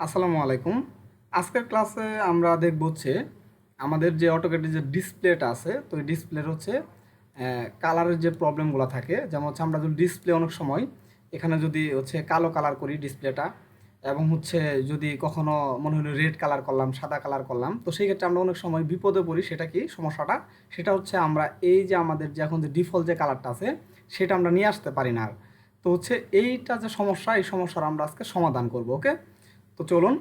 আসসালামু আলাইকুম। আজকের ক্লাসে আমরা দেখব হচ্ছে আমাদের যে অটোকেটের যে ডিসপ্লেটা আছে, তো এই ডিসপ্লের হচ্ছে কালারের যে প্রবলেমগুলো থাকে, যেমন হচ্ছে আমরা যদি ডিসপ্লে অনেক সময় এখানে যদি হচ্ছে কালো কালার করি ডিসপ্লেটা, এবং হচ্ছে যদি কখনো মনে হলো রেড কালার করলাম, সাদা কালার করলাম, তো সেই ক্ষেত্রে আমরা অনেক সময় বিপদে পড়ি, সেটা কি? সমস্যাটা? সেটা হচ্ছে আমরা এই যে আমাদের যে এখন যে ডিফল্ট যে কালারটা আছে, সেটা আমরা নিয়ে আসতে পারি না আর। তো হচ্ছে এইটা যে সমস্যা, এই সমস্যার আমরা আজকে সমাধান করব, ওকে? তো চলুন।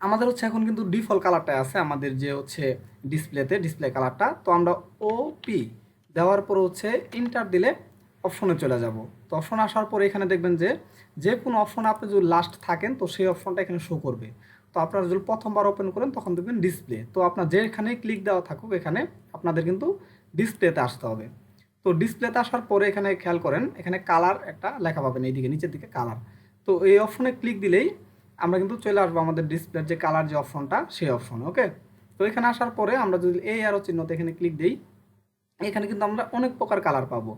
আমাদের হচ্ছে এখন কিন্তু ডিফল্ট কালারটা আছে, আমাদের যে হচ্ছে ডিসপ্লেতে ডিসপ্লে কালারটা তো আমরা ওপি দেওয়ার পর হচ্ছে ইন্টার দিলে অপশনে চলে যাব। তো অপশন আসার পর এখানে দেখবেন যে যে কোনো অপশনে আপনি যদি লাস্ট থাকেন, তো সেই অপশনটা এখানে শো করবে। তো আপনারা যদি প্রথমবার ওপেন করেন, তখন দেখবেন ডিসপ্লে তো আপনার যেখানে ক্লিক দেওয়া থাকুক, এখানে আপনাদের কিন্তু ডিসপ্লেতে আসতে হবে। তো ডিসপ্লেতে আসার পরে এখানে খেয়াল করেন, এখানে কালার একটা লেখা পাবেন, এইদিকে নিচের দিকে কালার তো এই অপশনে ক্লিক দিলেই আমরা কিন্তু চলে আসব আমাদের ডিসপ্লের যে কালার যে অপশনটা সেই অপশন ওকে তো এখানে আসার পরে আমরা যদি এই আরও চিহ্নতে এখানে ক্লিক দিই, এখানে কিন্তু আমরা অনেক প্রকার কালার পাবো।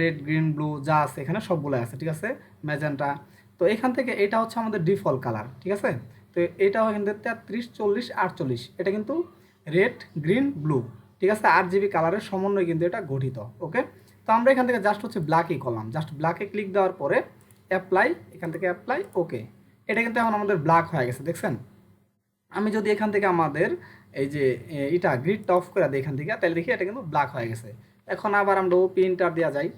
রেড গ্রিন ব্লু যা আছে এখানে সবগুলো আছে, ঠিক আছে? ম্যাজেন্টা তো এখান থেকে এটা হচ্ছে আমাদের ডিফল্ট কালার ঠিক আছে? তো এটাও থেকে তেত্রিশ, চল্লিশ, আটচল্লিশ। এটা কিন্তু রেড গ্রিন ব্লু ঠিক আছে? আট জিবি কালারের সমন্বয়ে কিন্তু এটা গঠিত ওকে তো আমরা এখান থেকে জাস্ট হচ্ছে ব্ল্যাকই করলাম। জাস্ট ব্ল্যাকে ক্লিক দেওয়ার পরে অ্যাপ্লাই এখান থেকে অ্যাপ্লাই ওকে এটা কিন্তু এখন আমাদের ব্ল্যাক হয়ে গেছে, দেখছেন? আমি যদি এখান থেকে আমাদের এই যে এটা গ্রিডটা অফ করে দিই এখান থেকে, তাহলে দেখি এটা কিন্তু ব্ল্যাক হয়ে গেছে। এখন আবার আমরা ও প্রিন্টার দেওয়া যাই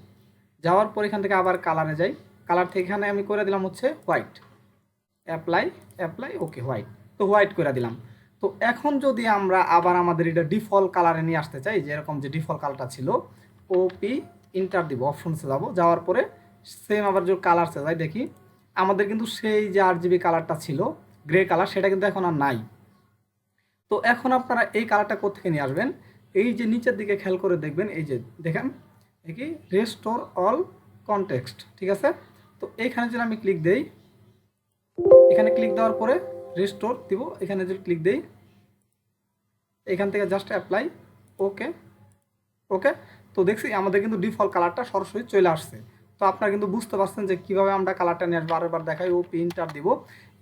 যাওয়ার পর এখান থেকে আবার কালারে যাই। কালার থেকে এখানে আমি করে দিলাম হচ্ছে white apply apply okay white তো হোয়াইট করে দিলাম। তো এখন যদি আমরা আবার আমাদের এটা ডিফল্ট কালারে নিয়ে আসতে চাই যেরকম যে ডিফল্ট কালারটা ছিল ওপি ইন্টার দিব অপশনসে যাব। যাওয়ার পরে সেম আবার যে কালারসে যাই, দেখি আমাদের কিন্তু সেই যে আট জিবি কালারটা ছিল গ্রে কালার সেটা কিন্তু এখন আর নাই। তো এখন আপনারা এই কালারটা কোথেকে নিয়ে আসবেন? এই যে নিচের দিকে খেয়াল করে দেখবেন, এই যে দেখেন কি রেস্টোর অল কনটেক্সট ঠিক আছে? তো এইখানে যদি আমি ক্লিক দেই, এখানে ক্লিক দেওয়ার পরে রেস্টোর দিব, এখানে যদি ক্লিক দেই, এখান থেকে জাস্ট অ্যাপ্লাই ওকে ওকে তো দেখছি আমাদের কিন্তু ডিফল্ট কালারটা সরাসরি চলে আসছে। তো আপনারা কিন্তু বুঝতে পারছেন যে কীভাবে আমরা কালারটা নিয়ে আসব। বারবার দেখাই, ও ইন্টার দিব।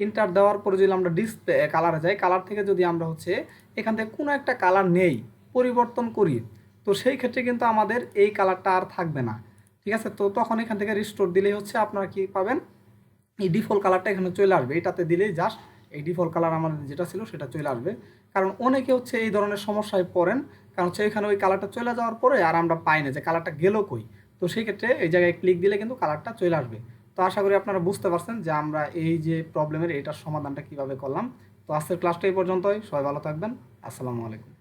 ইন্টার দেওয়ার পরে যদি আমরা ডিসপ্লে কালারে যাই কালার থেকে যদি আমরা হচ্ছে এখান থেকে কোনো একটা কালার নেই, পরিবর্তন করি, তো সেই ক্ষেত্রে কিন্তু আমাদের এই কালারটা আর থাকবে না। ঠিক আছে? তো তখন এখান থেকে রিস্টোর দিলেই হচ্ছে আপনারা কি পাবেন? এই ডিফল্ট কালারটা এখানে চলে আসবে। এটাতে দিলেই জাস্ট এই ডিফল্ট কালার আমাদের যেটা ছিল সেটা চলে আসবে। কারণ অনেকে হচ্ছে এই ধরনের সমস্যায় পড়েন। কারণ হচ্ছে এখানে ওই কালারটা চলে যাওয়ার পরে আর আমরা পাই না যে কালারটা গেল কই। তো সেই ক্ষেত্রে এই জায়গায় ক্লিক দিলে কিন্তু কালারটা চলে আসবে। তো আশা করি আপনারা বুঝতে পারছেন যে আমরা এই যে প্রবলেমের এটার সমাধানটা কীভাবে করলাম। তো আজকের ক্লাসটা এই পর্যন্তই। সবাই ভালো থাকবেন। আসসালামু আলাইকুম।